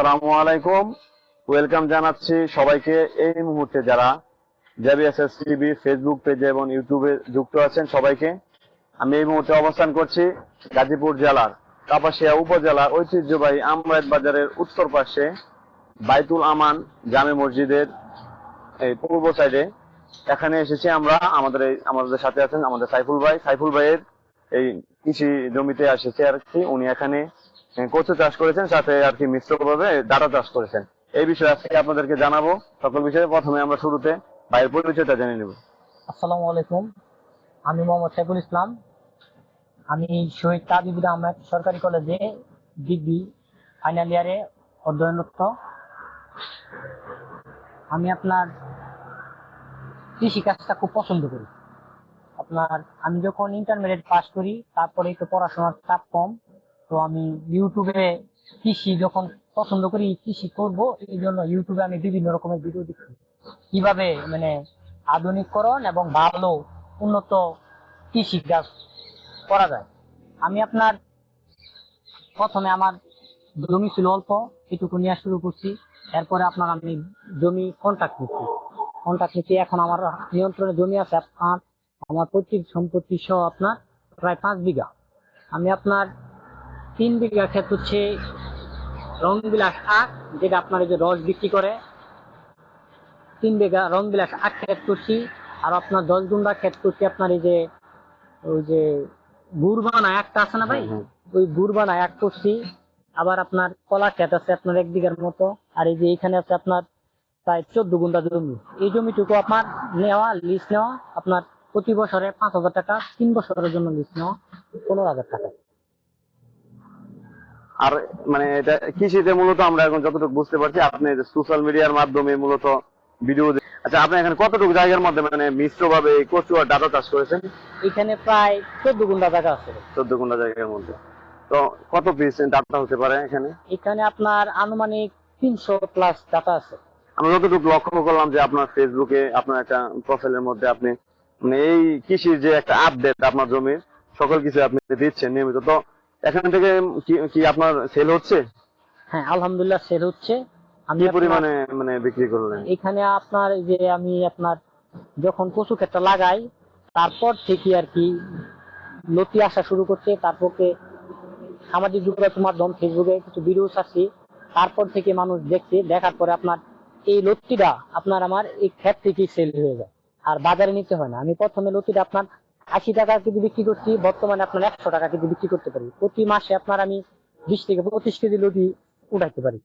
আসসালামু আলাইকুম। ওয়েলকাম জানাচ্ছি সবাইকে এই মুহূর্তে যারা জেবিএসএস ফেসবুক পেজে এবং ইউটিউবে যুক্ত আছেন সবাইকে। আমি এই মুহূর্তে অবস্থান করছি গাজীপুর জেলার কাপাসিয়া উপজেলার ঐতিহ্যবাহী আমরাত বাজারের উত্তর পাশে বাইতুল আমান জামে মসজিদের এই পূর্ব সাইডে। এখানে এসেছি আমরা, আমাদের এই আমাদের সাথে আছেন আমাদের সাইফুল ভাই। সাইফুল ভাইয়ের এই কৃষি জমিতে এসেছে আর কি। উনি এখানে কচু চাষ করেছেন, সাথে আর কি মিশ্রভাবে ডাটা চাষ করেছেন। এই বিষয়ে আজকে আপনাদেরকে জানাব। সকল বিষয়ে প্রথমে আমরা শুরুতে ভাইয়ের পরিচয়টা জেনে নেব। আসসালামু আলাইকুম। আমি মোহাম্মদ সাইফুল ইসলাম। আমি শহীদ তাবিবুর আহমেদ সরকারি কলেজে ডিগ্রি, ফাইনাল ইয়ারে অধ্যয়নরত। আমি আপনার কৃষি কাজটা খুব পছন্দ করি। আপনার, আমি যখন ইন্টারমিডিয়েট পাস করি তারপরে একটু পড়াশোনার চাপ কম। তো আমি ইউটিউবে কৃষি যখন পছন্দ করি, কৃষি করব, এই জন্য ইউটিউবে আমি বিভিন্ন রকমের ভিডিও দেখি। কীভাবে মানে আধুনিককরণ এবং ভালো উন্নত কৃষি কাজ করা যায়। আমি আপনার প্রথমে আমার জমি ছিল অল্প, এটুকু নেওয়া শুরু করছি। এরপরে আপনার আমি জমি কন্ট্রাক্ট নিচ্ছি কন্ট্রাক্ট নিচ্ছি এখন আমার নিয়ন্ত্রণে জমি আছে আমার পৈতৃক সম্পত্তি সহ আপনার প্রায় পাঁচ বিঘা। আমি আপনার তিন বিঘা ক্ষেত হচ্ছে রংবিলাস আখ যেটা আপনার যে রস বিক্রি করে। তিন বিঘা রং বিলাস আখ ক্ষেত করছি আর আপনার দশ গুন্ডা ক্ষেত করছি আপনার এই যে ওই যে গুড়বানা একটা আছে না ভাই? হুম, ওই গুড়বানা এক করছি। আবার আপনার কলা ক্ষেত আছে আপনার এক বিঘার মতো আর এই যে এখানে আছে আপনার প্রায় চোদ্দ গুন্ডা জমি। এই জমিটুকু আপনার নেওয়া লিজ নেওয়া আপনার প্রতি বছরে পাঁচ হাজার টাকা তিন বছরের জন্য লিজ নেওয়া পনেরো হাজার টাকা। আর মানে এটা কৃষিতে মূলত আমরা এখন যতটুকু বুঝতে পারছি আপনি সোশ্যাল মিডিয়ার মাধ্যমে মূলত ভিডিও আচ্ছা আপনি এখানে কতটুকু জায়গার মধ্যে মানে মিশ্রভাবে এই কচু আর ডাটা চাষ করেছেন? এখানে প্রায় চোদ্দ গুন্ডা জায়গা আছে। চোদ্দ ঘণ্টা জায়গার মধ্যে। তো কত পিস ডাটা হতে পারে এখানে? এখানে আপনার আনুমানিক তিনশো প্লাস ডাটা আছে। আমরা যতটুকু লক্ষ্য করলাম যে আপনার ফেসবুকে আপনার একটা প্রোফাইলের মধ্যে আপনি মানে এই কৃষির যে একটা আপডেট আপনার জমির সকল কিছু আপনি দিচ্ছেন নিয়মিত। তো এখান থেকে কি- আপনার সেল হচ্ছে? হ্যাঁ আলহামদুলিল্লাহ সেল হচ্ছে। আমি পরিমাণে মানে বিক্রি করলেন? এখানে আপনার যে আমি আপনার যখন কচু ক্ষেতটা লাগাই তারপর থেকে আর কি লতি আসা শুরু করছে। তারপরে সামাজিক যোগাযোগ মাধ্যম ফেসবুকে কিছু ভিডিও ছাড়ছি তারপর থেকে মানুষ দেখছে দেখার পরে আপনার এই লতিটা আপনার আমার এই ক্ষেত থেকেই সেল হয়ে যায়। আর বাজারে নিতে হয় না। আমি প্রথমে লতিটা আপনার আশি টাকা কেজি বিক্রি করছি বর্তমানে আপনার একশো টাকা কেজি বিক্রি করতে পারি। প্রতি মাসে আপনার আমি বিশ থেকে পঁচিশ কেজি লতি উঠাইতে পারি।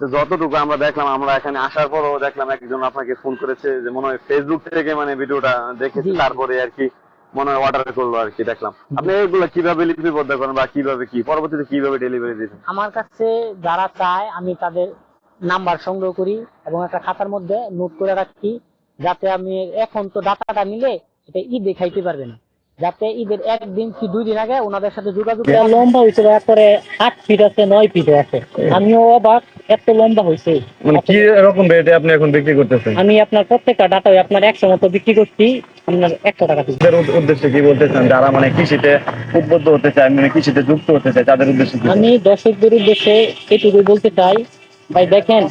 যতটুকু আমরা দেখলাম আমরা এখানে আসার পরও দেখলাম একজন আপনাকে ফোন করেছে যে মনে হয় ফেসবুক থেকে মানে ভিডিওটা দেখেছে। তারপরে আর কি মনে হয় অর্ডার করল আর কি দেখলাম। আপনি এগুলো কীভাবে লিপিবদ্ধ করেন বা কীভাবে কি? পরবর্তীতে কীভাবে ডেলিভারি দিচ্ছেন আমার কাছে যারা চায় আমি তাদের নাম্বার সংগ্রহ করি এবং একটা খাতার মধ্যে নোট করে রাখি যাতে আমি এখন তো ডাটাটা নিলে এটা ঈদে খাইতে পারবে না। যাতে ঈদের একদিন কি দুই দিন আগে ওনাদের সাথে যোগাযোগ লম্বা হয়েছে একবারে আট ফিট আছে নয় ফিট আছে। আমিও অবাক এত লম্বা হয়েছে মানে কি রকম রেটে আপনি এখন বিক্রি করতেছেন? আমি আপনার প্রত্যেকটা ডাটা আপনার একশো মতো বিক্রি করছি আপনার একশো টাকা তাদের উদ- উদ্দেশ্যে কি বলতে চান? যারা মানে কৃষিতে উদ্বুদ্ধ হতে চায় মানে কৃষিতে যুক্ত হতে চায় তাদের উদ্দেশ্যে কি? আমি দর্শকদের উদ্দেশ্যে এটুকু বলতে চাই ভাই দেখেন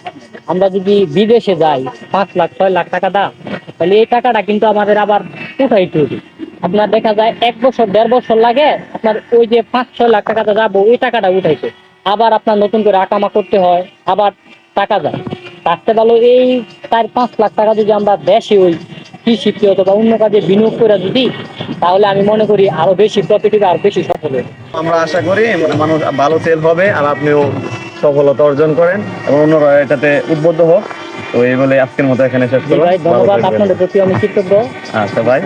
আমরা যদি বিদেশে যাই পাঁচ লাখ ছয় লাখ টাকা দাম তাহলে এই টাকাটা কিন্তু আমাদের আবার উঠাইতে হবে আপনার দেখা যায় এক বছর, দেড় বছর লাগে, আপনার ওই যে পাঁচ, ছয় লাখ টাকাটা যাব, ওই টাকাটা উঠাইতে আবার আপনার নতুন করে আকামা করতে হয়, আবার টাকা যায়। তাতে ভালো এই চার, পাঁচ লাখ টাকা যদি আমরা দেশে ওই কৃষিতে অথবা অন্য কাজে বিনিয়োগ করে যদি, তাহলে আমি মনে করি আরও বেশি প্রফিট হবে, আর বেশি সফল আমরা আশা করি মানে মানুষ ভালো সেল হবে আর আপনিও সফলতা অর্জন করেন এবং অন্যরা এটাতে উদ্বুদ্ধ হোক। তো এই বলে আজকের মতো এখানে শেষ করব করলাম ধন্যবাদ। আপনাদের প্রতি আমি কৃতজ্ঞ। আচ্ছা ভাই।